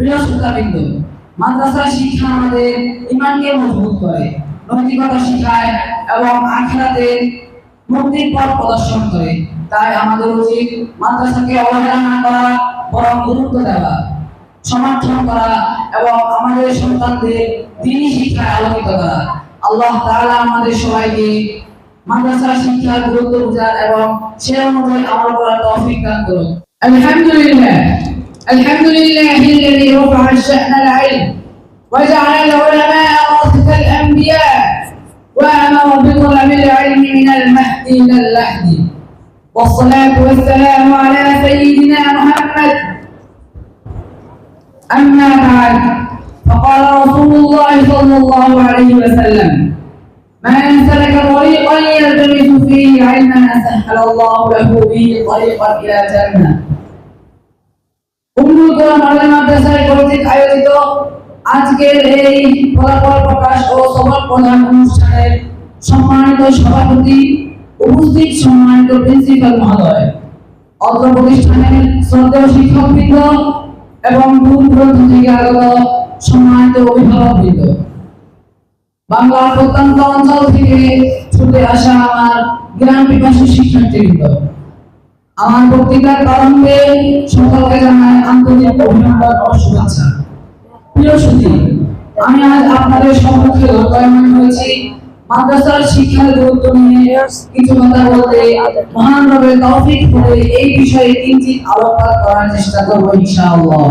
প্রিয় করে এবং আমাদের সন্তানদের দিনই শিক্ষায় আলোকিত করা। আল্লাহ তাআলা আমাদের সবাইকে মাদ্রাসা শিক্ষার গুরুত্ব বোঝার এবং সে অনুযায়ী আমল করার তৌফিক দান করুন। আলহামদুলিল্লাহ। الحمد لله الذي رفع الشأن العلم وجعل العلماء ورثة الأنبياء وأمر بطلب العلم من المهد إلى اللحد والصلاة والسلام على سيدنا محمد. أما بعد فقال رسول الله صلى الله عليه وسلم من سلك طريقا يلتمس فيه علما سهل الله له به طريقا إلى الجنة. উম্মুল মাদ্রাসায় কর্তৃক আয়োজিত আজকের এই ফলাফল প্রকাশ ও প্রদান অনুষ্ঠানের সম্মানিত সভাপতি, উপস্থিত সম্মানিত প্রিন্সিপাল মহোদয়, অত্র প্রতিষ্ঠানের শ্রদ্ধেয় শিক্ষকবৃন্দ এবং দূর দূরান্ত থেকে আগত সম্মানিত অভিভাবকবৃন্দ। বাংলার প্রত্যন্ত অঞ্চল থেকে ছুটে আসা আমার জ্ঞান পিপাসী শিক্ষার্থীবৃন্দ। আমার বক্তৃতার প্রারম্ভে সকলকে জানাই আন্তরিক অভিনন্দন ও শুভেচ্ছা। প্রিয় সুধী আমি আজ আপনাদের সম্মুখে লোকায়মান হয়েছি মাদ্রাসার শিক্ষার গুরুত্ব নিয়ে কিছু কথা বলতে মহান রবের তৌফিক হলে এই বিষয়ে কিঞ্চিত আলোকপাত করার চেষ্টা করব ইনশাআল্লাহ।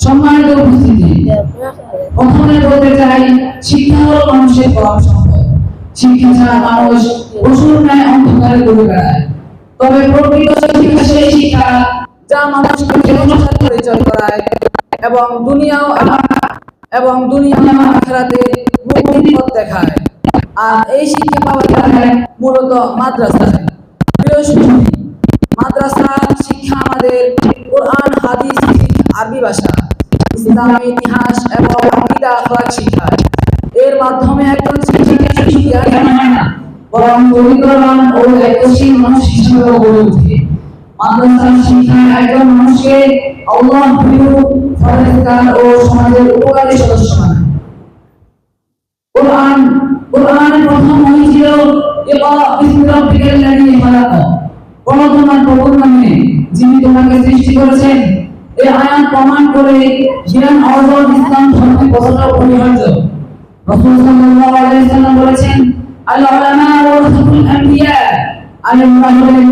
সম্মানিত উপস্থিতি, প্রথমে বলতে চাই, শিক্ষা হলো মানুষের পরম সম্পদ। শিক্ষা ছাড়া মানুষ পশুর ন্যায় অন্ধকারে ঘুরে বেড়ায়। তবে প্রকৃত শিক্ষা সেই শিক্ষা যা মানুষকে জীবনের পরিচয় করায় এবং দুনিয়াও এবং দুনিয়া আখেরাতে মুক্তির পথ দেখায়। আর এই শিক্ষা পাওয়া যায় মূলত মাদ্রাসায় মাদ্রাসা শিক্ষা আমাদের কোরআন, হাদিস আরবি ভাষা, ইসলামী ইতিহাস এবং আকিদা, আখলাক শিখায় এর মাধ্যমে একজন বরং চরিত্রবান ও দায়িত্বশীল মানুষ হিসেবে গড়ে ওঠে মাদ্রাসার শিক্ষায় একজন মানুষকে আল্লাহ প্রিয় ফরেজগার ও সমাজের উপকারী সদস্য বানায়। কোরআন, কোরআনের প্রথম ওহী ছিল তোমার নামে যিনি তোমাকে সৃষ্টি করেছেন, এই আয়াত প্রমাণ করে জ্ঞান অর্জন ইসলাম কতটা অপরিহার্য। বলেছেন উলামা ওয়ারাসাতুল আম্বিয়া আলেমরা হলেন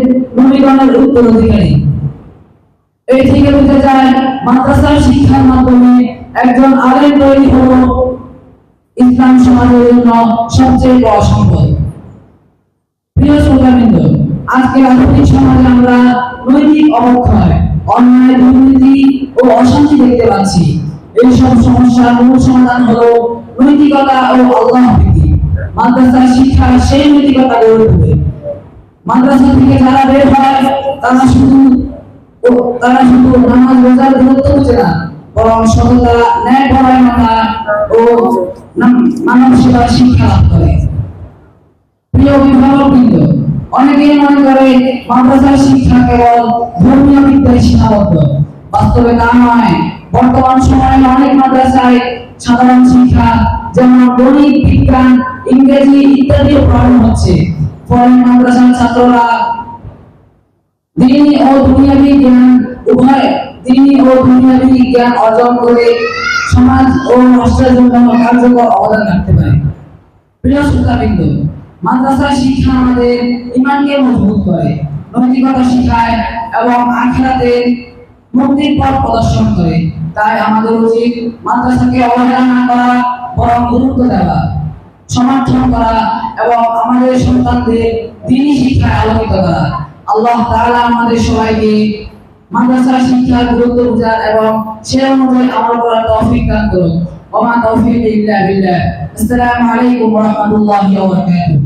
এই থেকে বোঝা যায়, মাদ্রাসার শিক্ষার মাধ্যমে একজন আলেম তৈরি হলো ইসলাম সমাজের জন্য সবচেয়ে বড় সম্পদ। প্রিয় শ্রোতাবৃন্দ আজকের আধুনিক সমাজে আমরা নৈতিক অবক্ষয়, অন্যায়, দুর্নীতি ও অশান্তি দেখতে পাচ্ছি। এই সব সমস্যার মূল সমাধান হলো নৈতিকতা ও আল্লাহ মাদ্রাসার শিক্ষা সেই নৈতিকতা গড়ে তোলে মাদ্রাসা থেকে যারা বের হয়, তারা শুধু তারা শুধু নামাজ রোজার গুরুত্ব বুঝে না, বরং সততা, ন্যায় পরায়ণতা ও মানব সেবার শিক্ষা লাভ করে। প্রিয় অভিভাবকবৃন্দ অনেকেই মনে করে মাদ্রাসার শিক্ষা কেবল ধর্মীয় বিদ্যায় সীমাবদ্ধ। বাস্তবে তা নয়। বর্তমান সময়ে অনেক মাদ্রাসায় সাধারণ শিক্ষা, যেমন গণিত, বিজ্ঞান ইংরেজি ইত্যাদি পড়ানো হচ্ছে। ফলে মাদ্রাসার ছাত্ররা দিনী ও দুনিয়াবি জ্ঞান উভয় দিনী ও দুনিয়াবি জ্ঞান অর্জন করে সমাজ ও রাষ্ট্রের জন্য কার্যকর অবদান রাখতে পারে। প্রিয় শ্রোতাবৃন্দ মাদ্রাসা শিক্ষা আমাদের ইমানকে মজবুত করে, নৈতিকতা শিখায় এবং আখেরাতে মুক্তির পথ প্রদর্শন করে। তাই আমাদের উচিত মাদ্রাসাকে অবহেলা না করা, বরং গুরুত্ব দেওয়া। সমর্থন করা এবং আমাদের সন্তানদের দিনই শিক্ষায় আলোকিত করা। আল্লাহ তাআলা আমাদের সবাইকে মাদ্রাসা শিক্ষার গুরুত্ব বোঝার এবং সে অনুযায়ী আমল করার তৌফিক দান করুন। ওমা তৌফিক ইল্লা বিল্লাহ। আসসালামু আলাইকুম ওয়া রাহমাতুল্লাহি ওয়া বারাকাতুহু।